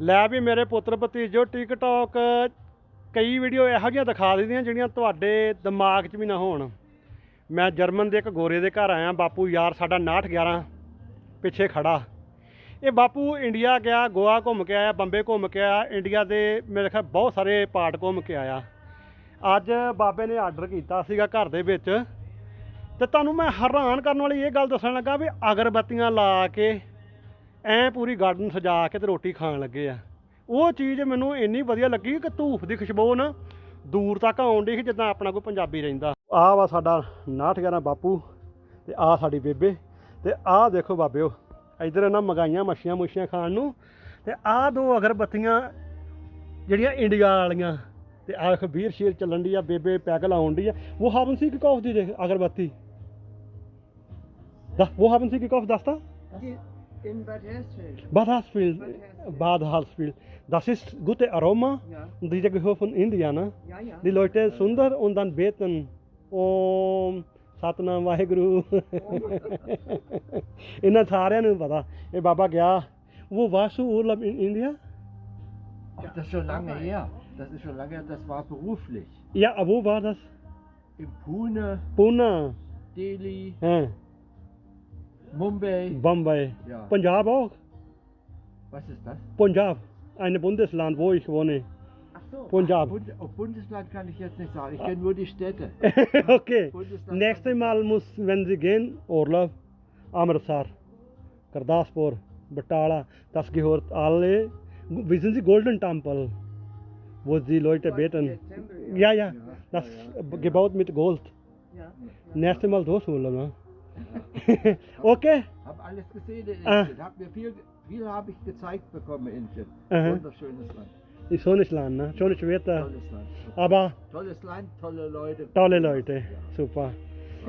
ਲੈ ਵੀ ਮੇਰੇ ਪੁੱਤਰ ਭਤੀਜੋ ਟਿਕਟੌਕ ਕਈ ਵੀਡੀਓ ਇਹੋ ਜਿਹੀਆਂ ਦਿਖਾ ਦਿੰਦੀਆਂ ਜਿਹੜੀਆਂ ਤੁਹਾਡੇ ਦਿਮਾਗ 'ਚ ਵੀ ਨਾ ਹੋਣ। ਮੈਂ ਜਰਮਨ ਦੇ ਇੱਕ ਗੋਰੇ ਦੇ ਘਰ ਆਇਆ, ਬਾਪੂ ਯਾਰ ਸਾਡਾ 6911 ਪਿੱਛੇ ਖੜਾ। ਇਹ ਬਾਪੂ ਇੰਡੀਆ ਗਿਆ, ਗੋਆ ਘੁੰਮ ਕੇ ਆਇਆ, ਬੰਬੇ ਘੁੰਮ ਕੇ ਆਇਆ ਇੰਡੀਆ ਦੇ ਮੇਰੇ ਖਿਆਲ ਬਹੁਤ ਸਾਰੇ ਪਾਰਟ ਘੁੰਮ ਕੇ ਆਇਆ। ਅੱਜ ਬਾਬੇ ਨੇ ਆਰਡਰ ਕੀਤਾ ਸੀਗਾ ਘਰ ਦੇ ਵਿੱਚ। ਤੇ ਤੁਹਾਨੂੰ ਮੈਂ ਹੈਰਾਨ ਕਰਨ ਵਾਲੀ ਇਹ ਗੱਲ ਦੱਸਣ ਲੱਗਾ ਵੀ ਅਗਰਬੱਤੀਆਂ ਲਾ ਕੇ ਐ ਪੂਰੀ ਗਾਰਡਨ ਸਜਾ ਕੇ ਤੇ ਰੋਟੀ ਖਾਣ ਲੱਗੇ ਆ। ਉਹ ਚੀਜ਼ ਮੈਨੂੰ ਇੰਨੀ ਵਧੀਆ ਲੱਗੀ ਕਿ ਧੂਫ ਦੀ ਖੁਸ਼ਬੂ ਨਾ ਦੂਰ ਤੱਕ ਆਉਣ ਡਈ ਸੀ, ਜਿੱਦਾਂ ਆਪਣਾ ਕੋਈ ਪੰਜਾਬੀ ਰਹਿੰਦਾ। ਆਹ ਵਾ ਸਾਡਾ 6911 ਬਾਪੂ ਤੇ ਆਹ ਸਾਡੀ ਬੇਬੇ ਤੇ ਆਹ ਦੇਖੋ ਬਾਬਿਓ, ਇਧਰ ਇਹਨਾਂ ਮਗਾਈਆਂ ਮੱਛੀਆਂ ਮੁੱਛੀਆਂ ਖਾਣ ਨੂੰ ਤੇ ਆਹ ਦੋ ਅਗਰਬੱਤੀਆਂ ਜਿਹੜੀਆਂ ਇੰਡੀਆ ਵਾਲੀਆਂ ਤੇ ਆਹ ਵੇਖੋ ਵੀਰ ਸ਼ੀਰ ਚੱਲਣ ਦੀ ਆ, ਬੇਬੇ ਪੈਗਲ ਆਉਣ ਦੀ ਆ। ਉਹ ਹਾਰਨ ਸੀ ਕਿ ਕੌਫ ਦੀ ਦੇਖ ਅਗਰਬੱਤੀ। ਦਾ ਉਹ ਹਾਰਨ ਸੀ ਕਿ ਕੌਫ ਦੱਸਤਾ In Bad Hersfeld. Bad Harsfield, Bad Harsfield. Das ist gute Aroma. Ja. Dieser gehört von Indien. Ne? Ja, ja. Die Leute sunder und dann beten. Om Satnam Vaheguru. ਇਹਨਾਂ ਸਾਰਿਆਂ ਨੂੰ ਪਤਾ ਇਹ ਬਾਬਾ ਗਿਆ ਉਹ Vasu ਉਰਲਬ in India? Ach, das ist schon lange her. Das ist schon lange her. Das war beruflich. Ja, wo war das? In Pune, Pune, Delhi, ਹਾਂ, Mumbai. Bombay. Ja. Punjab auch? Was ist das? Punjab, ein Bundesland, wo ich wohne. Ach so. Punjab. Bund, oh, Bundesland kann ich jetzt nicht sagen. Ich kenne nur die Städte. okay. Bundesland Nächstes Mal muss, wenn Sie gehen, Urlaub, Amritsar, Gurdaspur, Batala, das gehört alle. Wissen Sie Golden Temple, wo die Leute beten? Ja, ja, das gebaut mit Gold. Ja. Nächstes Mal das Urlaub. Ne? okay, Hab alles gesehen in Ah. Indien. Hab mir viel, viel habe ich gezeigt bekommen in Indien. Aha. Wunderschönes Land. ist schönes Land, ne? schönes Wetter, Tolles Land. aber Tolles Land, tolle Leute. tolle Leute, super.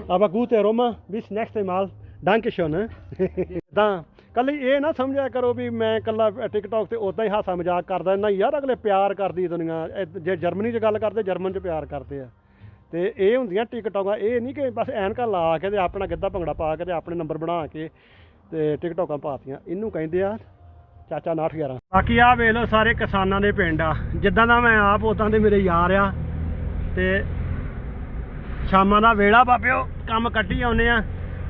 Aber gute Roma, bis nächstes Mal. Dankeschön. Ne? ਤਾਂ ਕੱਲੀ ਇਹ ਨਾ ਸਮਝਿਆ ਕਰੋ ਵੀ ਮੈਂ ਕੱਲਾ TikTok ਤੇ ਉਦਾਂ ਹੀ ਹਾਸਾ ਮਜ਼ਾਕ ਕਰਦਾ ਨਾ ਯਾਰ ਅਗਲੇ ਪਿਆਰ ਕਰਦੀ ਦੁਨੀਆ ਜੇ ਜਰਮਨੀ 'ਚ ਗੱਲ ਕਰਦੇ ਜਰਮਨ 'ਚ ਪਿਆਰ ਕਰਦੇ ਆ ਤੇ ਇਹ ਹੁੰਦੀਆਂ ਟਿਕਟੋਕਾਂ, ਇਹ ਨਹੀਂ ਕਿ ਬਸ ਐਨਕਾਂ ਲਾ ਕੇ ਤੇ ਆਪਣਾ ਗਿੱਧਾ ਭੰਗੜਾ ਪਾ ਕੇ ਤੇ ਆਪਣੇ ਨੰਬਰ ਬਣਾ ਕੇ ਤੇ ਟਿਕਟੋਕਾਂ ਪਾਤੀਆਂ। ਇਹਨੂੰ ਕਹਿੰਦੇ ਆ ਚਾਚਾ 911 ਬਾਕੀ ਆ ਵੇਖ ਲਓ ਸਾਰੇ ਕਿਸਾਨਾਂ ਦੇ ਪਿੰਡ ਆ। ਜਿੱਦਾਂ ਦਾ ਮੈਂ ਆਪ, ਉਦਾਂ ਦੇ ਮੇਰੇ ਯਾਰ ਆ। ਤੇ ਸ਼ਾਮਾਂ ਦਾ ਵੇਲਾ ਬਾਬਿਓ, ਕੰਮ ਕੱਢੀ ਆਉਨੇ ਆ।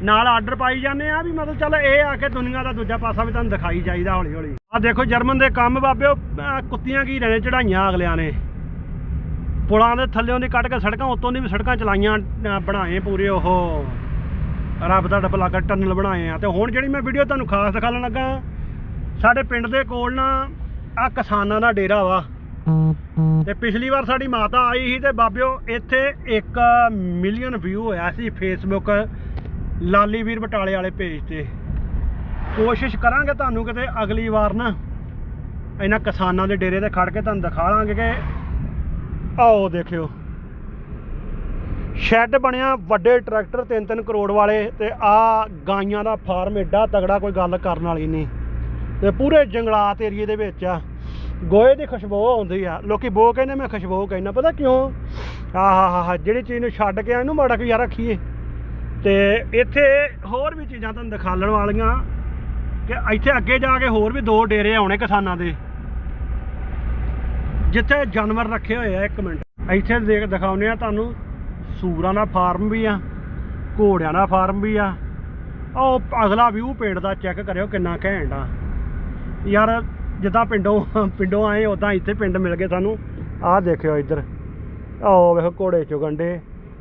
ਨਾਲ ਆਰਡਰ ਪਾਈ ਜਾਂਦੇ ਆ ਵੀ ਮਤਲਬ ਚੱਲ ਇਹ ਆ ਕੇ ਦੁਨੀਆ ਦਾ ਦੂਜਾ ਪਾਸਾ ਵੀ ਤੁਹਾਨੂੰ ਦਿਖਾਈ ਜਾਈਦਾ ਹੌਲੀ ਹੌਲੀ ਆ ਦੇਖੋ ਜਰਮਨ ਦੇ ਕੰਮ ਬਾਬਿਓ ਅਹ ਕੁੱਤੀਆਂ ਕੀ ਨੇ ਚੜਾਈਆਂ ਅਗਲਿਆਂ ਨੇ। ਪੁਲਾਂ ਦੇ ਥੱਲਿਓਂ ਦੀ ਕੱਢ ਕੇ ਸੜਕਾਂ ਉੱਤੋਂ ਦੀ ਵੀ ਸੜਕਾਂ ਚਲਾਈਆਂ, ਅਹ, ਬਣਾਏ ਪੂਰੇ ਉਹ। ਰੱਬ ਦਾ ਡੱਬਾ ਲੱਗਾ ਟਨਲ ਬਣਾਏ ਆ। ਤੇ ਹੁਣ ਜਿਹੜੀ ਮੈਂ ਵੀਡੀਓ ਤੁਹਾਨੂੰ ਖਾਸ ਦਿਖਾਉਣ ਲੱਗਾ, ਸਾਡੇ ਪਿੰਡ ਦੇ ਕੋਲ ਨਾ ਆ ਕਿਸਾਨਾਂ ਦਾ ਡੇਰਾ ਵਾ। ਤੇ ਪਿਛਲੀ ਵਾਰ ਸਾਡੀ ਮਾਤਾ ਆਈ ਸੀ ਤੇ ਬਾਬਿਓ, ਇੱਥੇ 1 ਮਿਲੀਅਨ ਵਿਊ ਹੋਇਆ ਸੀ ਫੇਸਬੁੱਕ ਲਾਲੀ ਵੀਰ ਬਟਾਲੇ ਵਾਲੇ ਪੇਜ ਤੇ। ਕੋਸ਼ਿਸ਼ ਕਰਾਂਗੇ ਤੁਹਾਨੂੰ ਕਿਤੇ ਅਗਲੀ ਵਾਰ ਨਾ ਇਹਨਾਂ ਕਿਸਾਨਾਂ ਦੇ ਡੇਰੇ ਤੇ ਖੜ ਕੇ ਤੁਹਾਨੂੰ ਦਿਖਾ ਲਾਂਗੇ ਕਿ ਆਓ ਦੇਖਿਓ। ਸ਼ੈੱਡ ਬਣਿਆ ਵੱਡੇ ਟਰੈਕਟਰ 3-3 ਕਰੋੜ ਵਾਲੇ ਤੇ ਆ ਗਾਈਆਂ ਦਾ ਫਾਰਮ ਏਡਾ ਤਗੜਾ ਕੋਈ ਗੱਲ ਕਰਨ ਵਾਲੀ ਨਹੀਂ। ਤੇ ਪੂਰੇ ਜੰਗਲਾਤ ਏਰੀਏ ਦੇ ਵਿੱਚ ਆ, ਗੋਹੇ ਦੀ ਖੁਸ਼ਬੂ ਆਉਂਦੀ ਆ। ਲੋਕੀ ਬੋ ਕਹਿੰਦੇ, ਮੈਂ ਖੁਸ਼ਬੂ ਕਹਿੰਦਾ। ਪਤਾ ਕਿਉਂ? ਆਹ ਹਾ ਹਾ ਜਿਹੜੀ ਚੀਜ਼ ਨੂੰ ਛੱਡ ਕੇ ਆ ਇਹਨੂੰ ਮਾੜਾ ਕਿ ਯਾਰ ਰੱਖੀਏ। ਤੇ ਇੱਥੇ ਹੋਰ ਵੀ ਚੀਜ਼ਾਂ ਤੁਹਾਨੂੰ ਦਿਖਾਲਣ ਵਾਲੀਆਂ ਕਿ ਇੱਥੇ ਅੱਗੇ ਜਾ ਕੇ ਹੋਰ ਵੀ ਦੋ ਡੇਰੇ ਆਉਣੇ ਕਿਸਾਨਾਂ ਦੇ। ਜਿੱਥੇ ਜਾਨਵਰ ਰੱਖੇ ਹੋਏ ਆ, ਇੱਕ ਮਿੰਟ। ਇੱਥੇ ਦੇਖ ਦਿਖਾਉਨੇ ਆ ਤੁਹਾਨੂੰ, ਸੂਰਾਂ ਦਾ ਫਾਰਮ ਵੀ ਆ, ਘੋੜਿਆਂ ਦਾ ਫਾਰਮ ਵੀ ਆ। ਉਹ ਅਗਲਾ ਵਿਊ ਪਿੰਡ ਦਾ ਚੈੱਕ ਕਰਿਓ ਕਿੰਨਾ ਘੈਂਟ ਆ। ਯਾਰ, ਜਿੱਦਾਂ ਪਿੰਡੋਂ ਪਿੰਡੋਂ ਆਏ ਉਦਾਂ ਇੱਥੇ ਪਿੰਡ ਮਿਲ ਗਏ ਸਾਨੂੰ। ਆਹ ਦੇਖਿਓ ਇੱਧਰ। ਆਹ ਵੇਖੋ ਘੋੜੇ ਚੁਗੰਡੇ।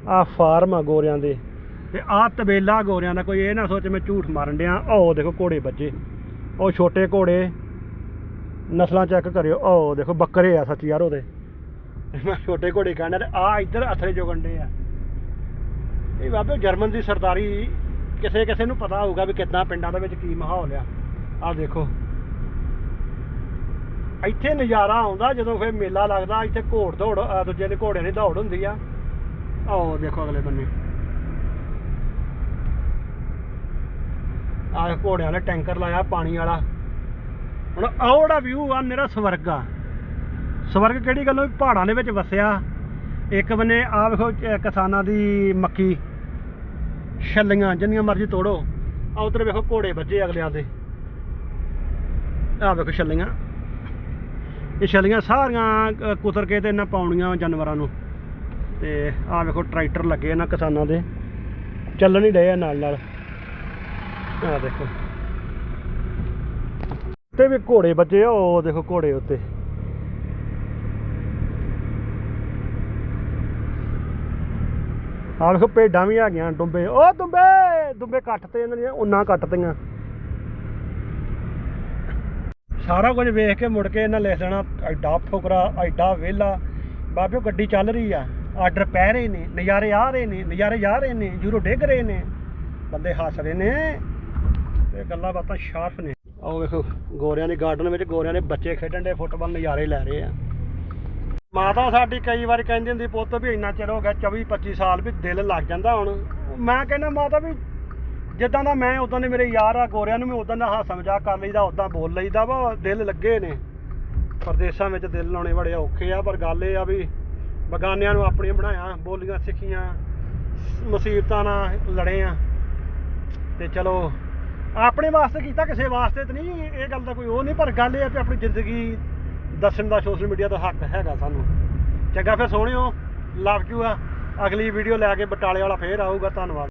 ਆਹ ਫਾਰਮ ਆ ਗੋਰਿਆਂ ਦੇ। ਤੇ ਆਹ ਤਬੇਲਾ ਗੋਰਿਆਂ ਦਾ, ਕੋਈ ਇਹ ਨਾ ਸੋਚ ਮੈਂ ਝੂਠ ਮਾਰਨ ਡਿਆ। ਆਹ ਦੇਖੋ ਘੋੜੇ ਬੱਜੇ ਉਹ ਛੋਟੇ ਘੋੜੇ। ਨਸਲਾਂ ਚੈੱਕ ਕਰਿਓ। ਆਹ ਦੇਖੋ, ਬੱਕਰੇ ਆ ਸੱਚ ਯਾਰ ਉਹਦੇ। ਮੈਂ ਛੋਟੇ ਘੋੜੇ ਕਹਿੰਦਾ ਤੇ ਆ ਇੱਧਰ ਅਥਰੇ ਚੁਗੰਡੇ ਆ। ਇਹ ਬਾਬੇ, ਜਰਮਨ ਦੀ ਸਰਦਾਰੀ ਕਿਸੇ ਕਿਸੇ ਨੂੰ ਪਤਾ ਹੋਊਗਾ ਵੀ ਕਿੱਦਾਂ ਪਿੰਡਾਂ ਦੇ ਵਿੱਚ ਕੀ ਮਾਹੌਲ ਆ। ਆਹ ਦੇਖੋ। ਇੱਥੇ ਨਜ਼ਾਰਾ ਆਉਂਦਾ ਜਦੋਂ ਫਿਰ ਮੇਲਾ ਲੱਗਦਾ, ਇੱਥੇ ਘੋੜ ਦੌੜ ਦੂਜੇ ਦੇ ਘੋੜਿਆਂ ਦੀ ਦੌੜ ਹੁੰਦੀ ਆ। ਆਹ ਦੇਖੋ ਅਗਲੇ ਬੰਨੇ। ਆਹ ਘੋੜਿਆਂ ਵਾਲੇ ਟੈਂਕਰ ਲਾਇਆ ਪਾਣੀ ਵਾਲਾ। ਹੁਣ ਆਹ ਜਿਹੜਾ ਵਿਊ ਆ, ਮੇਰਾ ਸਵਰਗ ਆ। ਸਵਰਗ ਕਿਹੜੀ ਗੱਲੋਂ? ਵੀ ਪਹਾੜਾਂ ਦੇ ਵਿੱਚ ਵਸਿਆ। ਇੱਕ ਬੰਨੇ ਆ ਵੇਖੋ ਕਿਸਾਨਾਂ ਦੀ ਮੱਕੀ, ਛੱਲੀਆਂ, ਜਿੰਨੀਆਂ ਮਰਜ਼ੀ ਤੋੜੋ। ਆ ਉਧਰ ਵੇਖੋ, ਘੋੜੇ ਵੱਜੇ ਅਗਲਿਆਂ ਦੇ। ਆ ਵੇਖੋ ਛੱਲੀਆਂ। ਇਹ ਛੱਲੀਆਂ ਸਾਰੀਆਂ ਕੁਤਰ ਕੇ ਤੇ ਇਹਨਾਂ ਪਾਉਣੀਆਂ ਜਾਨਵਰਾਂ ਨੂੰ। ਤੇ ਆਹ ਵੇਖੋ, ਟਰੈਕਟਰ ਲੱਗੇ ਇਹਨਾਂ ਕਿਸਾਨਾਂ ਦੇ। ਚੱਲਣ ਹੀ ਡਏ ਆ ਨਾਲ ਨਾਲ ਆਹ ਦੇਖੋ। ਤੇ ਵੀ ਘੋੜੇ ਵੱਜੇ ਆ, ਉਹ ਦੇਖੋ ਘੋੜੇ ਉੱਤੇ। ਆਹ ਵੇਖੋ ਭੇਡਾਂ ਵੀ ਆ ਗਈਆਂ ਡੁੰਬੇ। ਉਹ ਡੁੰਬੇ! ਡੁੰਬੇ ਕੱਟ ਇਹਨਾਂ ਦੀਆਂ ਉਹਨਾਂ ਕੱਟਤੀਆਂ ਸਾਰਾ ਕੁਝ ਵੇਖ ਕੇ ਮੁੜ ਕੇ ਇਹਨਾਂ ਲਿਖ ਦੇਣਾ, ਐਡਾ ਫੁਕਰਾ, ਐਡਾ ਵਿਹਲਾ। ਬਾਬਿਓ ਗੱਡੀ ਚੱਲ ਰਹੀ ਆ। ਆਰਡਰ ਪੈ ਰਹੇ ਨੇ, ਨਜ਼ਾਰੇ ਆ ਰਹੇ ਨੇ, ਨਜ਼ਾਰੇ ਜਾ ਰਹੇ ਨੇ ਜੂਰੋ ਡਿੱਗ ਰਹੇ ਨੇ। ਬੰਦੇ ਹੱਸ ਰਹੇ ਨੇ ਤੇ ਗੱਲਾਂ ਬਾਤਾਂ ਸ਼ਾਰਪ ਨੇ। ਆਓ ਵੇਖੋ, ਗੋਰਿਆਂ ਦੇ ਗਾਰਡਨ ਵਿੱਚ ਗੋਰਿਆਂ ਦੇ ਬੱਚੇ ਖੇਡਣ ਦੇ ਫੁੱਟਬਾਲ ਨਜ਼ਾਰੇ ਲੈ ਰਹੇ ਆ। ਮਾਤਾ ਸਾਡੀ ਕਈ ਵਾਰ ਕਹਿੰਦੀ ਹੁੰਦੀ, ਪੁੱਤ ਵੀ ਇੰਨਾ ਚਿਰ ਹੋ ਗਿਆ 24 25 ਸਾਲ ਵੀ ਦਿਲ ਲੱਗ ਜਾਂਦਾ ਹੁਣ। ਮੈਂ ਕਹਿੰਦਾ, ਮਾਤਾ ਵੀ ਜਿੱਦਾਂ ਦਾ ਮੈਂ, ਉਦਾਂ ਦੇ ਮੇਰੇ ਯਾਰ ਆ, ਗੋਰਿਆਂ ਨੂੰ ਵੀ ਉਦਾਂ ਦਾ ਹਾਸਾ ਮਜ਼ਾਕ ਕਰ ਲਈਦਾ, ਉਦਾਂ ਬੋਲ ਲਈਦਾ ਵਾ, ਦਿਲ ਲੱਗੇ ਨੇ। ਪਰਦੇਸਾਂ ਵਿੱਚ ਦਿਲ ਲਾਉਣੇ ਬੜੇ ਔਖੇ ਆ, ਪਰ ਗੱਲ ਇਹ ਆ ਵੀ ਬਗਾਨਿਆਂ ਨੂੰ ਆਪਣੀਆਂ ਬਣਾਇਆ, ਬੋਲੀਆਂ ਸਿੱਖੀਆਂ, ਮੁਸੀਬਤਾਂ ਨਾਲ ਲੜੇ ਆ। ਤੇ ਚਲੋ ਆਪਣੇ ਵਾਸਤੇ ਕੀਤਾ, ਕਿਸੇ ਵਾਸਤੇ ਤਾਂ ਨਹੀਂ, ਇਹ ਗੱਲ ਦਾ ਕੋਈ ਉਹ ਨਹੀਂ, ਪਰ ਗੱਲ ਇਹ ਆ ਕਿ ਆਪਣੀ ਜ਼ਿੰਦਗੀ ਦੱਸਣ ਦਾ ਸੋਸ਼ਲ ਮੀਡੀਆ ਦਾ ਹੱਕ ਹੈਗਾ ਸਾਨੂੰ। ਚੰਗਾ ਫਿਰ ਸੋਹਣਿਓ ਲਵ ਯੂ ਆ। ਅਗਲੀ ਵੀਡੀਓ ਲੈ ਕੇ ਬਟਾਲੇ ਵਾਲਾ ਫੇਰ ਆਊਗਾ, ਧੰਨਵਾਦ।